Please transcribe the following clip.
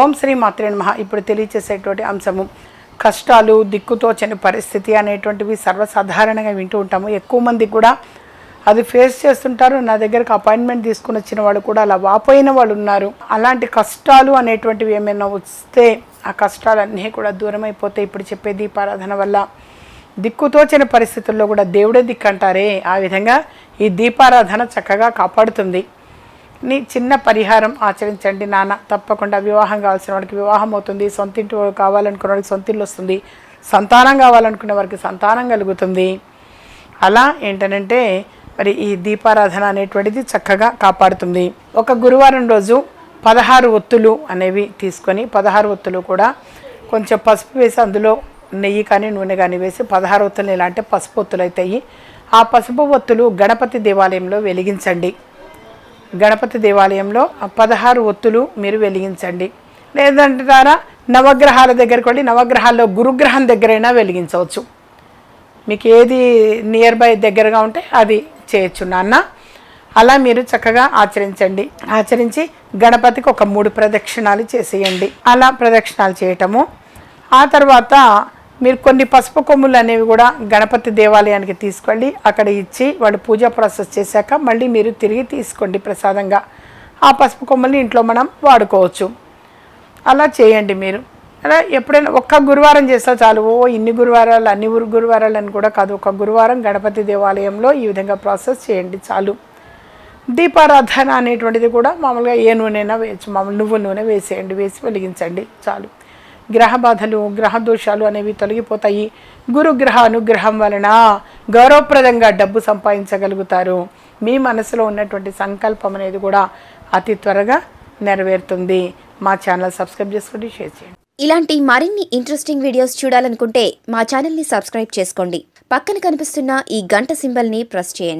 ఓం శ్రీ మాత్రే నమ. ఇప్పుడు తెలియచేసేటువంటి అంశము కష్టాలు దిక్కుతోచని పరిస్థితి అనేటువంటివి సర్వసాధారణంగా వింటూ ఉంటాము. ఎక్కువ మంది కూడా అది ఫేస్ చేస్తుంటారు. నా దగ్గరకు అపాయింట్మెంట్ తీసుకుని వచ్చిన వాళ్ళు కూడా అలా వాపోయిన వాళ్ళు ఉన్నారు. అలాంటి కష్టాలు అనేటువంటివి ఏమైనా వస్తే ఆ కష్టాలన్నీ కూడా దూరం అయిపోతే ఇప్పుడు చెప్పే దీపారాధన వల్ల దిక్కుతోచని పరిస్థితుల్లో కూడా దేవుడే దిక్కు అంటారే ఆ విధంగా ఈ దీపారాధన చక్కగా కాపాడుతుంది. నీ చిన్న పరిహారం ఆచరించండి నాన్న. తప్పకుండా వివాహం కావాల్సిన వాడికి వివాహం అవుతుంది. సొంత ఇంటి కావాలనుకున్న వాడికి సొంత ఇల్లు వస్తుంది. సంతానం కావాలనుకునే వారికి సంతానం కలుగుతుంది. అలా ఏంటనంటే మరి ఈ దీపారాధన అనేటువంటిది చక్కగా కాపాడుతుంది. ఒక గురువారం రోజు పదహారు ఒత్తులు అనేవి తీసుకొని పదహారు ఒత్తులు కూడా కొంచెం పసుపు వేసి అందులో నెయ్యి కానీ నూనె కానీ వేసి పదహారు ఒత్తులు ఎలా అంటే పసుపు ఒత్తులు అవుతాయి ఆ పసుపు ఒత్తులు గణపతి దేవాలయంలో వెలిగించండి. గణపతి దేవాలయంలో పదహారు ఒత్తులు మీరు వెలిగించండి. లేదంటారా నవగ్రహాల దగ్గరికి వెళ్ళి నవగ్రహాల్లో గురుగ్రహం దగ్గరైనా వెలిగించవచ్చు. మీకు ఏది నియర్ బై దగ్గరగా ఉంటే అది చేయొచ్చు నాన్న. అలా మీరు చక్కగా ఆచరించండి. ఆచరించి గణపతికి ఒక మూడు ప్రదక్షిణాలు చేసేయండి. అలా ప్రదక్షిణాలు చేయటము. ఆ తర్వాత మీరు కొన్ని పసుపు కొమ్ములు అనేవి కూడా గణపతి దేవాలయానికి తీసుకెళ్ళి అక్కడ ఇచ్చి వాళ్ళు పూజా ప్రాసెస్ చేశాక మళ్ళీ మీరు తిరిగి తీసుకోండి ప్రసాదంగా. ఆ పసుపు కొమ్మల్ని ఇంట్లో మనం వాడుకోవచ్చు. అలా చేయండి మీరు. అలా ఎప్పుడైనా ఒక్క గురువారం చేస్తే చాలు. ఓ ఇన్ని గురువారాలు అన్ని ఊరు గురువారాలు అని కూడా కాదు. ఒక గురువారం గణపతి దేవాలయంలో ఈ విధంగా ప్రాసెస్ చేయండి చాలు. దీపారాధన అనేటువంటిది కూడా మామూలుగా ఏ నూనెనా వేయచ్చు. మామూలు నువ్వు నూనె వేసేయండి వేసి వెలిగించండి చాలు. గ్రహ బాధలు గ్రహ దోషాలు అనేవి తొలగిపోతాయి. గురుగ్రహ అనుగ్రహం వలన గౌరవప్రదంగా డబ్బు సంపాదించగలుగుతారు. మీ మనసులో ఉన్నటువంటి సంకల్పం అనేది కూడా అతి త్వరగా నెరవేరుతుంది. మా ఛానల్ సబ్స్క్రైబ్ చేసుకోండి షేర్ చేయండి. ఇలాంటి మరిన్ని ఇంట్రెస్టింగ్ వీడియోస్ చూడాలనుకుంటే మా ఛానల్ని సబ్స్క్రైబ్ చేసుకోండి. పక్కన కనిపిస్తున్న ఈ గంట సింబల్ని ప్రెస్ చేయండి.